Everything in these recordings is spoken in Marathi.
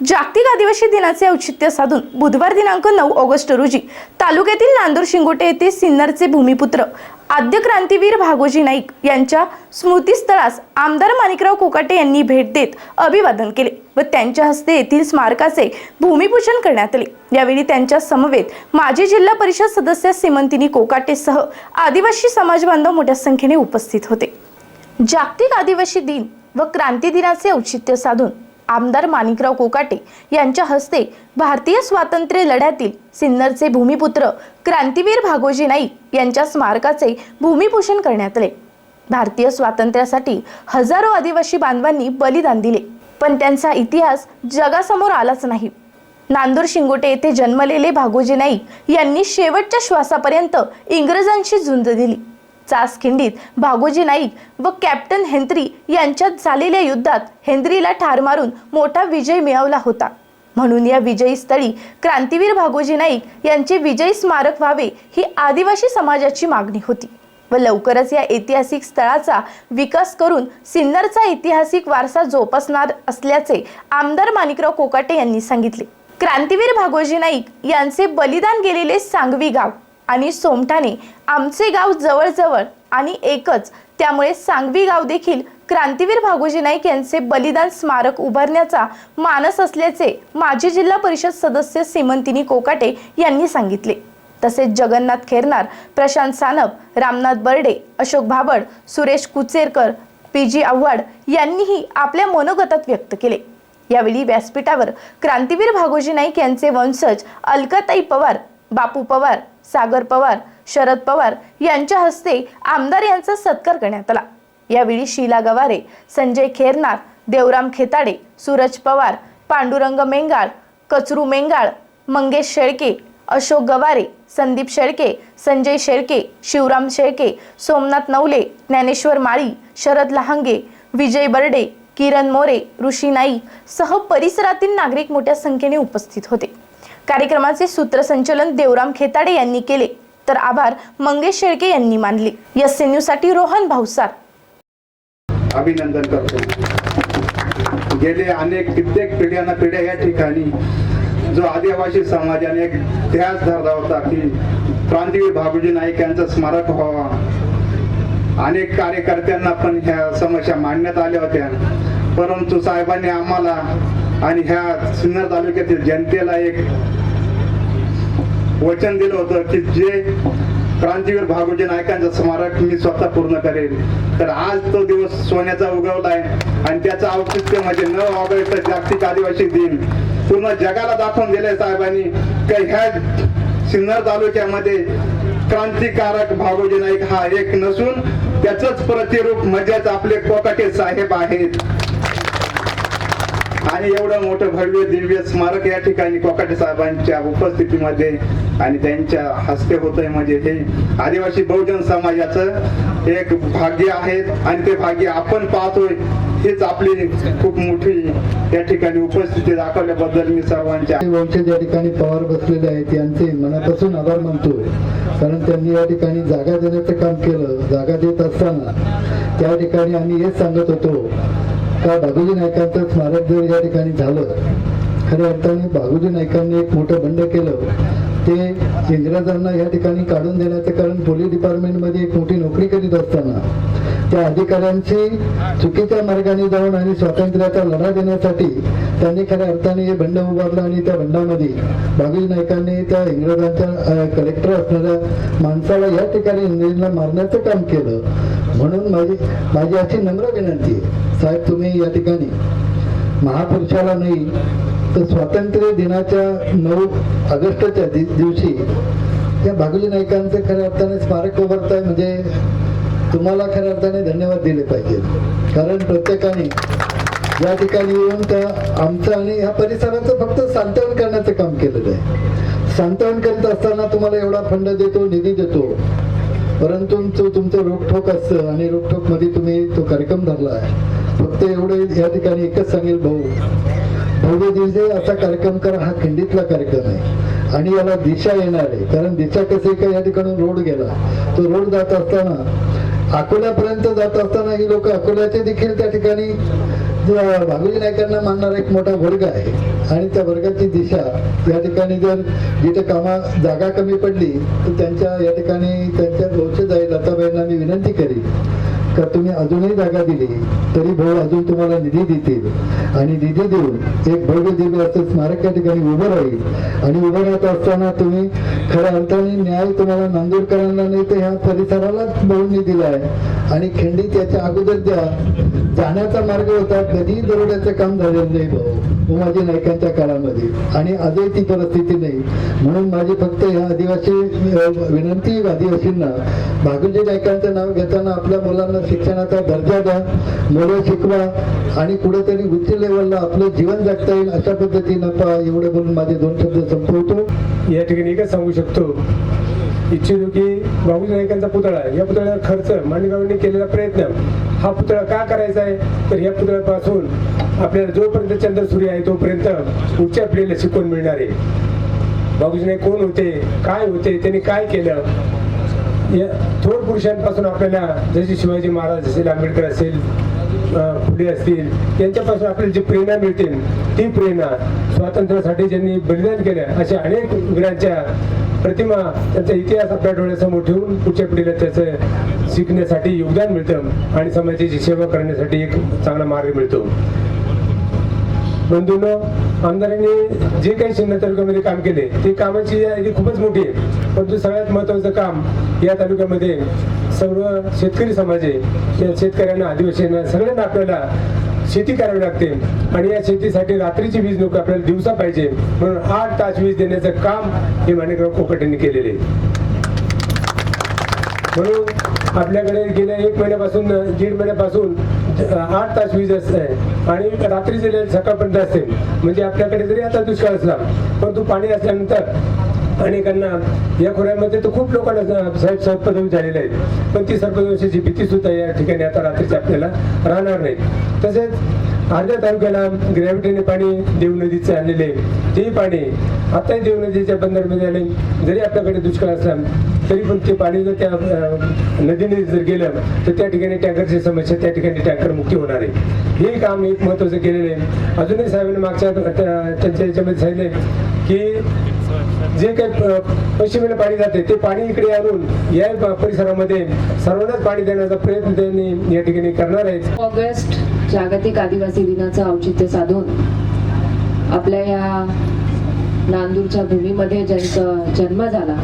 जागतिक आदिवासी दिनाचे औचित्य साधून बुधवार दिनांक नऊ ऑगस्ट रोजी तालुक्यातील नांदूर शिंगोटे येथे सिन्नरचे भूमिपुत्र आद्य क्रांतीवीर भागोजी नाईक यांच्या स्मृतीस्थळास आमदार माणिकराव कोकाटे यांनी भेट देत अभिवादन केले व त्यांच्या हस्ते येथील स्मारकाचे भूमिपूजन करण्यात आले. यावेळी त्यांच्या समवेत माजी जिल्हा परिषद सदस्य सीमंतिनी कोकाटेसह आदिवासी समाज बांधव मोठ्या संख्येने उपस्थित होते. जागतिक आदिवासी दिन व क्रांती दिनाचे औचित्य साधून आमदार माणिकराव कोकाटे यांच्या हस्ते भारतीय स्वातंत्र्य लढ्यातील सिन्नरचे भूमिपुत्र क्रांतीवीर भागोजी नाईक यांच्या स्मारकाचे भूमिपूजन करण्यात आले. भारतीय स्वातंत्र्यासाठी हजारो आदिवासी बांधवांनी बलिदान दिले पण त्यांचा इतिहास जगासमोर आलाच नाही. नांदूर शिंगोटे येथे जन्मलेले भागोजी नाईक यांनी शेवटच्या श्वासापर्यंत इंग्रजांशी झुंज दिली. चासखिंडीत भागोजी नाईक व कॅप्टन हेन्द्री यांच्यात झालेल्या युद्धात हेन्द्रीला ठार मारून मोठा विजय मिळवला होता. म्हणून या विजयी स्थळी क्रांतीवीर भागोजी नाईक यांचे विजयी स्मारक व्हावे ही आदिवासी समाजाची मागणी होती व लवकरच या ऐतिहासिक स्थळाचा विकास करून सिन्नरचा ऐतिहासिक वारसा जोपासणार असल्याचे आमदार माणिकराव कोकाटे यांनी सांगितले. क्रांतीवीर भागोजी नाईक यांचे बलिदान गेलेले सांगवी गाव आणि सोमठाणे आमचे गाव जवळजवळ आणि एकच. त्यामुळे सांगवी गाव देखील क्रांतीवीर भागोजी नाईक यांचे बलिदान स्मारक उभारण्याचा मानस असल्याचे माजी जिल्हा परिषद सदस्य सीमंतिनी कोकाटे यांनी सांगितले. तसेच जगन्नाथ खेरनार प्रशांत सानप रामनाथ बर्डे अशोक भाबड सुरेश कुचेरकर पी जी आव्हाड यांनीही आपल्या मनोगतात व्यक्त केले. यावेळी व्यासपीठावर क्रांतीवीर भागोजी नाईक यांचे वंशज अलकाताई पवार बापू पवार सागर पवार शरद पवार यांच्या हस्ते आमदार यांचा सत्कार करण्यात आला. यावेळी शीला गवारे संजय खेरनार देवराम खेताडे सूरज पवार पांडुरंग मेंगाळ कचरू मेंगाळ मंगेश शेळके अशोक गवारे संदीप शेळके संजय शेळके शिवराम शेळके सोमनाथ नवले ज्ञानेश्वर माळी शरद लहांगे विजय बर्डे किरण मोरे ऋषी नाईक सह परिसरातील नागरिक मोठ्या संख्येने उपस्थित होते. कार्यक्रमाचे सूत्रसंचलन देवराम खेताडे यांनी केले. तर आभार मंगेश शेळके यांनी मानले. एससाठी रोहन भाऊसार. अभिनंदन करतो. गेले अनेक कित्येक पिढ्याना पिढ्या या ठिकाणी जो आदिवासी समाजाने एक ध्यास धरला होता की क्रांतीवीर बाबूजी नाईक यांचं स्मारक व्हावा. अनेक कार्यकर्त्यांना पण ह्या समस्या मांडण्यात आल्या होत्या. परंतु साहेबांनी आम्हाला आणि ह्या सिन्नर तालुक्यातील जनतेला एक वचन दिलं होतं की जे क्रांतीवीर भागोजी नायकांचं स्मारक मी स्वतः पूर्ण करेल. तर आज तो दिवस सोन्याचा उगवलाय आणि त्याचं औचित्य म्हणजे न ऑगस्ट जागतिक आदिवासी दिन. पूर्ण जगाला दाखवून दिलंय साहेबांनी की ह्या सिन्नर तालुक्यामध्ये क्रांतिकारक भागोजी नाईक हा एक नसून त्याच प्रतिरूप म्हणजेच आपले कोकाटे साहेब आहेत. आणि एवढं मोठं भव्य दिव्य स्मारक या ठिकाणी कोकाटे साहेबांच्या उपस्थितीमध्ये आणि त्यांच्या हस्ते होत आहे म्हणजे हे आदिवासी बहुजन समाजाचं एक भाग्य आहे आणि ते भाग्य आपण पाहतोय हेच आपली खूप मोठी या ठिकाणी उपस्थिती दाखवल्याबद्दल मी सर्वांच्या वंशज या ठिकाणी पवार बसलेले आहेत यांचे मनापासून आभार मानतोय. कारण त्यांनी या ठिकाणी जागा देण्याचं काम केलं जागा देत असताना त्या ठिकाणी आम्ही हेच सांगत होतो का बागुजी नायकांचं स्मारक जर या ठिकाणी झालं खऱ्या अर्थाने बागुजी नायकांनी एक मोठं बंड केलं. ते इंग्रजांना या ठिकाणी काढून देण्याचं कारण पोलीस डिपार्टमेंटमध्ये एक मोठी नोकरी करीत असताना त्या अधिकाऱ्यांची चुकीच्या मार्गाने जाऊन आणि स्वातंत्र्याचा लढा देण्यासाठी त्यांनी खऱ्या अर्थाने हे बंड उभारलं आणि त्या बंडामध्ये बागुजी नायकांनी त्या इंग्रजांच्या कलेक्टर असणाऱ्या माणसाला या ठिकाणी इंग्रजांना मारण्याचं काम केलं. म्हणून माझी माझी अशी नम्र विनंती आहे. साहेब तुम्ही या ठिकाणी महापुरुषाला नाही तर स्वातंत्र्य दिनाच्या नऊ ऑगस्टच्या दिवशी या बागुली नायकांचं खऱ्या अर्थाने स्मारक उभारताय म्हणजे तुम्हाला खऱ्या अर्थाने धन्यवाद दिले पाहिजे. कारण प्रत्येकाने या ठिकाणी येऊन त्या आमचं आणि ह्या परिसराचं फक्त सांत्वन करण्याचं काम केलेलं आहे. सांत्वन करत असताना तुम्हाला एवढा फंड देतो निधी देतो. परंतु तो तुमचं रोखोक असतं आणि रोखोकमध्ये तुम्ही तो कार्यक्रम धरला आहे. फक्त एवढे या ठिकाणी एकच सांगेल भाऊ. भव्य दिवसे असा कार्यक्रम करा हा खंडीतला कार्यक्रम आहे. आणि याला दिशा येणार आहे. कारण दिशा कसे का या ठिकाणून रोड गेला. तो रोड जात असताना अकोल्यापर्यंत जात असताना ही लोक अकोल्याचे देखील त्या ठिकाणी भागवी नायकांना मानणारा एक मोठा वर्ग आहे. आणि त्या वर्गाची दिशा या ठिकाणी जर जिथे कामा जागा कमी पडली तर त्यांच्या या ठिकाणी त्यांच्या वंशज जाईल लताबाईंना मी विनंती करीन. का तुम्ही अजूनही जागा दिली. तरी भाऊ अजून तुम्हाला निधी देतील. आणि निधी देऊन एक भव्य दिव्य असं स्मारक या ठिकाणी उभं राहील. आणि उभं राहत असताना तुम्ही खऱ्या अर्थाने न्याय तुम्हाला नांदूरकरांना नाही तर ह्या परिसरालाच भाऊंनी दिला आहे. आणि खिंडी त्याच्या अगोदर द्या जाण्याचा मार्ग होता कधीही दरोड्याचं काम झालेलं नाही भाऊ. उमाजी नायकांच्या काळामध्ये. आणि आजही ती परिस्थिती नाही. म्हणून माझी फक्त ह्या आदिवासी विनंती आदिवासींना भागुजी नायकांचं नाव घेताना आपल्या मुलांना शिक्षणाचा दर्जा द्या मुलं शिकवा आणि कुठेतरी उच्च लेवलला आपलं जीवन जगता येईल अशा पद्धतीनं पहा एवढे बोलून माझे दोन शब्द संपवतो. या ठिकाणी एकच सांगू शकतो. इच्छितो की बाबू नायकांचा पुतळा या पुतळ्यावर खर्च मांडगावांनी केलेला प्रयत्न. हा पुतळा का करायचा आहे? तर या पुतळ्यापासून आपल्याला जोपर्यंत चंद्र सूर्य आहे तोपर्यंत उच्च पिढीला शिकवण मिळणार आहे. बाबूजीने कोण होते काय होते त्यांनी काय केलं? या थोर पुरुषांपासून आपल्याला जसे शिवाजी महाराज असेल आंबेडकर असेल फुले असतील यांच्यापासून आपल्याला जी प्रेरणा मिळते ती प्रेरणा स्वातंत्र्यासाठी ज्यांनी बलिदान केलं अशा अनेक वीरांच्या प्रतिमा त्यांचा इतिहास आपल्या डोळ्यासमोर ठेवून पुढच्या पिढीला त्याचं शिकण्यासाठी योगदान मिळतं आणि समाजाची सेवा करण्यासाठी एक चांगला मार्ग मिळतो. बंधूंनो आमदारांनी जे काही शिंदे तालुक्यामध्ये काम केले ते कामाची यादी खूपच मोठी आहे. परंतु सगळ्यात महत्वाचं काम या तालुक्यामध्ये सर्व शेतकरी समाज आहे या शेतकऱ्यांना आदिवासींना सगळ्यांना आपल्याला शेती करावी लागते. आणि या शेतीसाठी रात्रीची वीज नको आपल्याला दिवसा पाहिजे. म्हणून आठ तास वीज देण्याचं काम हे माणिकराव कोकटेंनी केलेले म्हणून आपल्याकडे गेल्या एक महिन्यापासून दीड महिन्यापासून आठ तास वीज असते. आणि रात्री जरी सकाळपर्यंत असते. म्हणजे आपल्याकडे जरी आता दुष्काळ असला. परंतु पाणी असल्यानंतर अनेकांना या खोऱ्यामध्ये तर खूप लोकांना साहेब सर्पदंश झालेले आहेत. पण ती सर्पदंशाची भीती सुद्धा या ठिकाणी आता रात्रीची आपल्याला राहणार नाही. तसेच अर्ध्या तालुक्याला ग्रॅव्हिटीने पाणी देव नदीचे आणलेले तेही पाणी आताही देव नदीच्या बंदरमध्ये आले. जरी आपल्याकडे दुष्काळ असला तरी पण ते पाणी जर त्या नदीने जर गेलं तर त्या ठिकाणी टँकरची समस्या त्या ठिकाणी टँकर मुक्ती होणार आहे. हे काम एक महत्वाचं केलेलं आहे. अजूनही साहेबांनी मागच्या त्यांच्या याच्यामध्ये सांगितले की जे काही पश्चिमेला पाणी जाते ते पाणी इकडे आणून या परिसरामध्ये सर्वांनाच पाणी देण्याचा प्रयत्न त्यांनी या ठिकाणी करणार आहेत. ऑगस्ट जागतिक आदिवासी दिनाचं औचित्य साधून आपल्या या नांदूरच्या भूमीमध्ये ज्यांचा जन्म झाला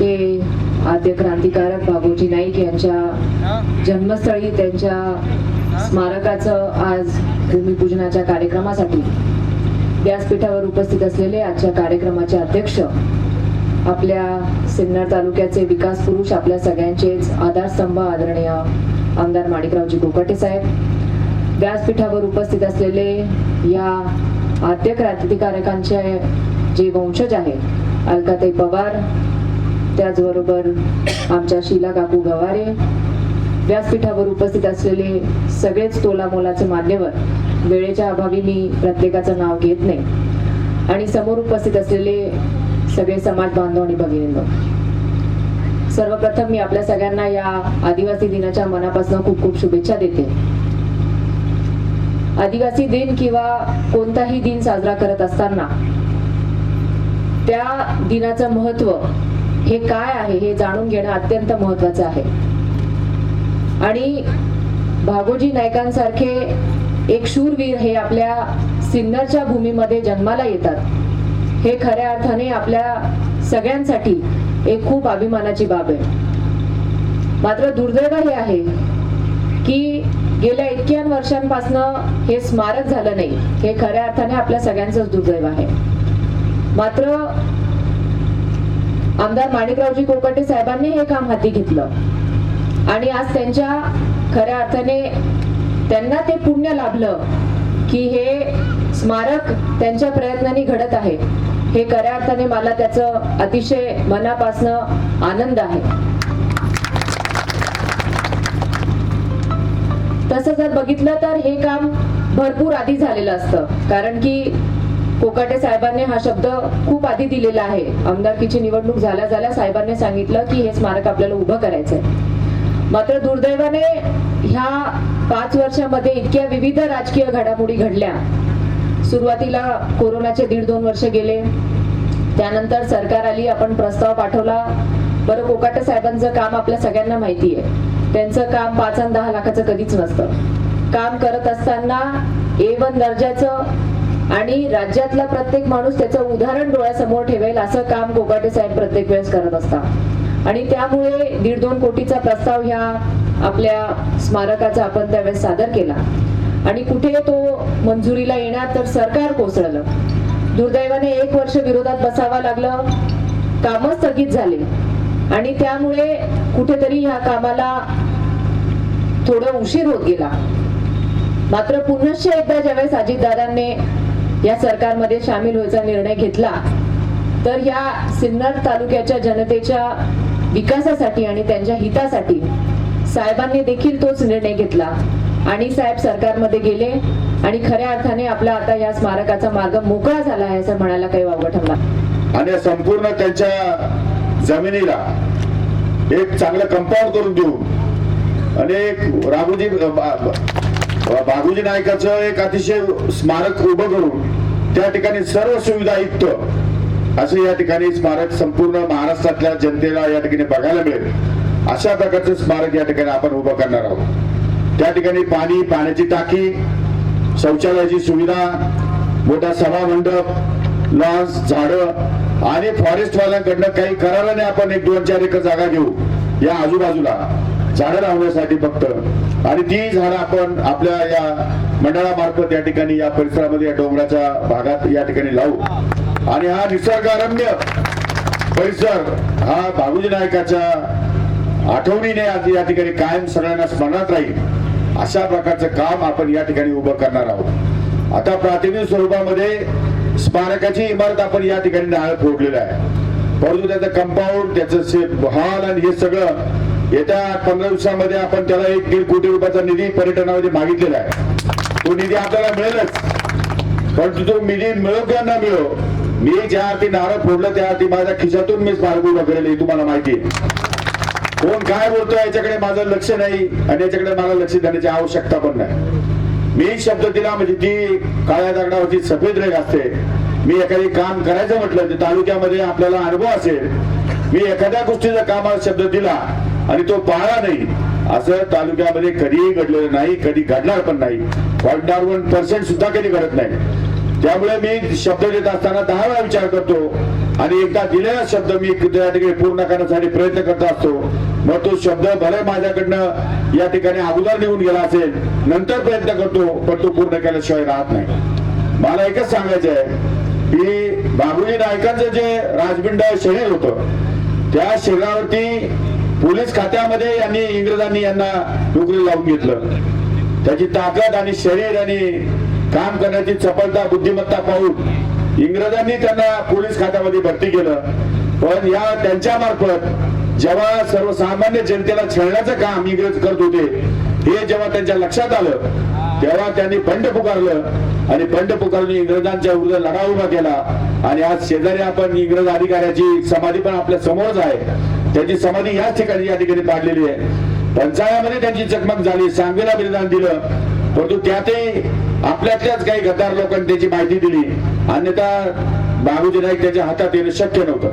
ते आद्य क्रांतिकारक बाबूजी नाईक यांच्या जन्मस्थळी त्यांच्या स्मारकाचं आज भूमिपूजनाच्या कार्यक्रमासाठी व्यासपीठावर उपस्थित असलेले आजच्या कार्यक्रमाचे अध्यक्ष आपल्या सिन्नर तालुक्याचे विकास पुरुष आपल्या सगळ्यांचेच आधारस्तंभ आदरणीय आमदार माणिकरावजी कोकाटे साहेब व्यासपीठावर उपस्थित असलेले या आद्य क्रांतिकारकांचे जे वंशज आहेत अलकाताई पवार त्याचबरोबर आमच्या शीला काकू गवारे व्यासपीठावर उपस्थित असलेले सगळेच तोलामोलाचे मान्यवर वेळेच्या अभावी मी प्रत्येकाचं नाव घेत नाही. आणि समोर उपस्थित असलेले सगळे समाज बांधव आणि भगिनींनो सर्वप्रथम मी आपल्या सगळ्यांना या आदिवासी दिनाच्या मनापासून खूप खूप शुभेच्छा देते. आदिवासी दिन किंवा कोणताही दिन साजरा करत असताना त्या दिनाचं महत्त्व हे काय आहे हे जाणून घेणं अत्यंत महत्वाचं आहे. आणि भागोजी नायकांसारखे एक शूरवीर हे आपल्या सिन्नरच्या भूमीमध्ये जन्माला येतात. हे खऱ्या अर्थाने आपल्या सगळ्यांसाठी एक खूप अभिमानाची बाब आहे. मात्र दुर्दैव हे आहे की गेल्या इतक्या वर्षांपासनं हे स्मारक झालं नाही. हे खऱ्या अर्थाने आपल्या सगळ्यांचंच दुर्दैव आहे. मात्र आमदार माणिकरावजी कोकटे साहेबांनी हे काम हाती घेतलं. आणि आज त्यांच्या खऱ्या अर्थाने त्यांना ते पुण्य लाभलं की हे स्मारक त्यांच्या प्रयत्नांनी घडत आहे. हे खऱ्या अर्थाने मला त्याचं अतिशय मनापासनं आनंद आहे. तसं जर बघितलं तर हे काम भरपूर आधी झालेलं असतं. कारण की कोकाटे साहेबांनी हा शब्द खूप आधी दिलेला आहे. आमदारकीची निवडणूक झाल्या झाल्या साहेबांनी सांगितलं की हे स्मारक आपल्याला उभं करायचंय. मात्र दुर्दैवाने ह्या पाच वर्षामध्ये इतक्या विविध राजकीय घडामोडी घडल्या. सुरुवातीला कोरोनाचे दीड दोन वर्ष गेले. त्यानंतर सरकार आली आपण प्रस्ताव पाठवला. बरं कोकाटे साहेबांचं काम आपल्या सगळ्यांना माहिती आहे त्यांचं काम पाच आणि दहा लाखाचं कधीच नसतं. काम करत असताना ए वन दर्जाचं आणि राज्यातला प्रत्येक माणूस त्याचं उदाहरण डोळ्यासमोर ठेवेल असं काम गोगाटे साहेब प्रत्येक वेळेस करत असतात. आणि त्यामुळे दीड दोन कोटीचा प्रस्ताव ह्या आपल्या स्मारकाचा आपण त्यावेळेस सादर केला. आणि कुठे तो मंजुरीला येणार तर सरकार कोसळलं. दुर्दैवाने एक वर्ष विरोधात बसावं लागलं. कामं स्थगित झाले. आणि त्यामुळे कुठेतरी ह्या कामाला थोडं उशीर होत गेला. मात्र पुनश्च एकदा ज्यावेळेस अजितदादांनी या सरकारमध्ये सामील व्हायचा निर्णय घेतला तर या सिन्नर तालुक्याच्या जनतेच्या विकासासाठी आणि त्यांच्या हितासाठी साहेबांनी देखील तोच निर्णय घेतला. आणि साहेब सरकारमध्ये गेले आणि खऱ्या अर्थाने आपला आता या स्मारकाचा मार्ग मोकळा झाला आहे असं म्हणायला काही वावगं ठरला आणि संपूर्ण त्यांच्या जमिनीला एक चांगलं कंपाऊंड करून देऊ आणि एक राघोजी बा- नायकाचं एक अतिशय स्मारक उभं करून त्या ठिकाणी सर्व सुविधा युक्त असं या ठिकाणी स्मारक संपूर्ण महाराष्ट्रातल्या जनतेला या ठिकाणी बघायला मिळेल. अशा प्रकारचं स्मारक या ठिकाणी आपण उभं करणार आहोत. त्या ठिकाणी पाणी पाण्याची टाकी शौचालयाची सुविधा मोठा सभा मंडप लॉन्स झाडं आणि फॉरेस्ट वाल्यांकडनं काही करायला नाही आपण एक दोन चार एकर जागा घेऊ. या आजूबाजूला झाडं लावण्यासाठी फक्त. आणि ती झाडं आपण आपल्या या मंडळामार्फत या ठिकाणी या परिसरामध्ये या डोंगराच्या भागात या ठिकाणी लावू. आणि हा निसर्गारम्य परिसर हा बाबूजी नायकाच्या आठवणीने आज या ठिकाणी कायम सगळ्यांना स्मरणात राहील. अशा प्रकारचं काम आपण या ठिकाणी उभं करणार आहोत. आता प्रातिनिधिक स्वरूपामध्ये स्मारकाची इमारत आपण या ठिकाणी नारळ फोडलेलं आहे. परंतु त्याचं कंपाऊंड त्याचं हॉल आणि हे सगळं येत्या पंधरा दिवसामध्ये आपण त्याला एक दीड कोटी रुपयाचा निधी पर्यटनामध्ये मागितलेला आहे. तो निधी आपल्याला मिळेलच. परंतु तो निधी मिळो किंवा न मिळो मी ज्या अर्थी नारळ फोडलं त्या अर्थी माझ्या खिशातून मी स्मारक उभं केलेलं हे तुम्हाला माहिती कोण काय बोलतोय याच्याकडे माझं लक्ष नाही आणि याच्याकडे मला लक्ष देण्याची आवश्यकता पण नाही. मी शब्द दिला म्हणजे ती काळ्या दगडावरची सफेद रेग असते. मी एखादी काम करायचं म्हटलं तर तालुक्यामध्ये आपल्याला अनुभव असेल. मी एखाद्या गोष्टीचा कामाला शब्द दिला आणि तो पाळला नाही. असं तालुक्यामध्ये कधीही घडलेलं नाही कधी घडणार पण नाही. पॉईंट वन पर्सेंट सुद्धा कधी घडत नाही. त्यामुळे मी शब्द देत असताना दहा वेळा विचार करतो. आणि एकदा दिलेला शब्द मी त्या ठिकाणी पूर्ण करण्यासाठी प्रयत्न करत असतो. मग तो शब्द भले माझ्याकडनं या ठिकाणी अगोदर निघून गेला असेल नंतर प्रयत्न करतो पण तो पूर्ण केल्याशिवाय राहत नाही. मला एकच सांगायचं आहे की बाबुजी नायकांचं जे राजबिंड शरीर होतं त्या शरीरावरती पोलीस खात्यामध्ये यांनी इंग्रजांनी यांना नोकरी लावून घेतलं. त्याची ताकद आणि शरीर आणि काम करण्याची चपलता बुद्धिमत्ता पाहून इंग्रजांनी त्यांना पोलीस खात्यामध्ये भरती केलं. पण या त्यांच्या मार्फत जेव्हा सर्वसामान्य जनतेला छळण्याचं काम इंग्रज करत होते हे जेव्हा त्यांच्या लक्षात आलं तेव्हा त्यांनी बंड पुकारलं आणि बंड पुकारून इंग्रजांच्या विरुद्ध लढा उभा केला. आणि आज शेजारी आपण इंग्रज अधिकाऱ्याची समाधी पण आपल्या समोरच आहे. त्याची समाधी याच ठिकाणी या ठिकाणी पाडलेली आहे. पंचाळ्यामध्ये त्यांची चकमक झाली सांगलीला बलिदान दिलं. परंतु त्यातही आपल्यातल्याच काही गद्दार लोकांनी त्याची माहिती दिली. अन्यथा बाबूजी नाईक त्याच्या हातात येणं शक्य नव्हतं.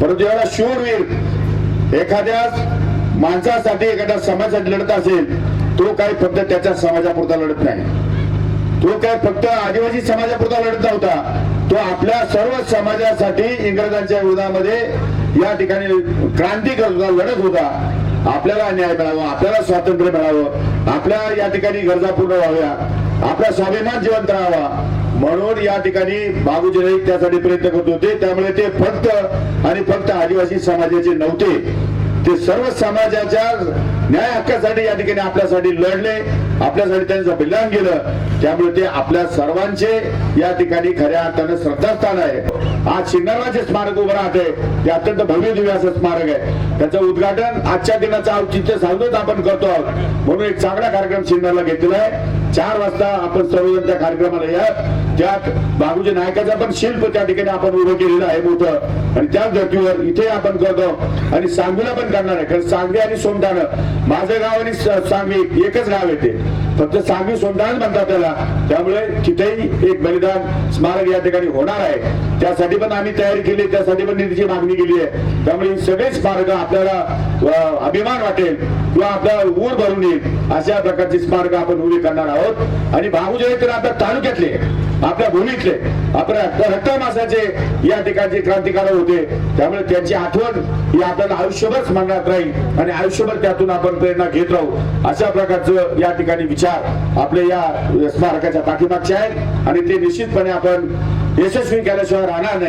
परंतु एवढा शूरवीर एखाद्या माणसासाठी एखाद्या समाजासाठी लढत असेल तो काही फक्त त्याच्या समाजापुरता लढत नाही. तो काय फक्त आदिवासी समाजापुरता लढत नव्हता. तो आपल्या सर्व समाजासाठी इंग्रजांच्या विरोधामध्ये या ठिकाणी क्रांती करत होता लढत होता. आपल्याला न्याय मिळावा आपल्याला स्वातंत्र्य मिळावं आपल्या या ठिकाणी गरजा पूर्ण व्हाव्या आपला स्वाभिमान जिवंत राहावा. म्हणून या ठिकाणी बाबूजी नाईक त्यासाठी प्रयत्न करत होते. त्यामुळे ते फक्त आणि फक्त आदिवासी समाजाचे नव्हते. ते सर्व समाजाच्या न्याय हक्कासाठी या ठिकाणी आपल्यासाठी लढले. आपल्यासाठी त्यांचं बलिदान केलं त्यामुळे ते आपल्या सर्वांचे या ठिकाणी खऱ्या अर्थानं श्रद्धास्थान आहे. आज शिंगणाचे स्मारक उभं राहते ते अत्यंत भव्य दिव्य असं स्मारक आहे. त्याचं उद्घाटन आजच्या दिनाचं औचित्य साधूनच आपण करतो आहोत. म्हणून एक चांगला कार्यक्रम शिंगणाला घेतलेला आहे. चार वाजता आपण सर्वजण त्या कार्यक्रमाला या त्यात बाबूजी नायकाचं पण शिल्प त्या ठिकाणी आपण उभं केलेलं आहे मोठं. आणि त्याच धर्तीवर इथे आपण करतो आणि सांगवीला पण करणार आहे. कारण सांगवी आणि सोमठाणं माझं गाव आणि सांगवी एकच गाव येते फक्त सांगवी सोमठाणच म्हणतात त्याला. त्यामुळे तिथेही एक बलिदान स्मारक या ठिकाणी होणार आहे. त्यासाठी पण आम्ही तयारी केली त्यासाठी पण निधीची मागणी केली आहे. त्यामुळे सगळे स्मारक आपल्याला अभिमान वाटेल. किंवा आपला ऊर भरून येईल. अशा प्रकारची स्मारक आपण उभी करणार आहोत. आणि बाबूजी तर आता तालुक्यातले आपल्या भूमीतले आपल्या रक्त मासाचे या ठिकाणचे क्रांतिकारक होते. त्यामुळे त्यांची आठवण ही आपल्याला आयुष्यभर स्मरणात राहील. आणि आयुष्यभर त्यातून आपण प्रेरणा घेत राहू. अशा प्रकारचं या ठिकाणी विचार आपल्या या स्मारकाच्या पाठीमागचे आहेत. आणि ते निश्चितपणे आपण यशस्वी केल्याशिवाय राहणार नाही.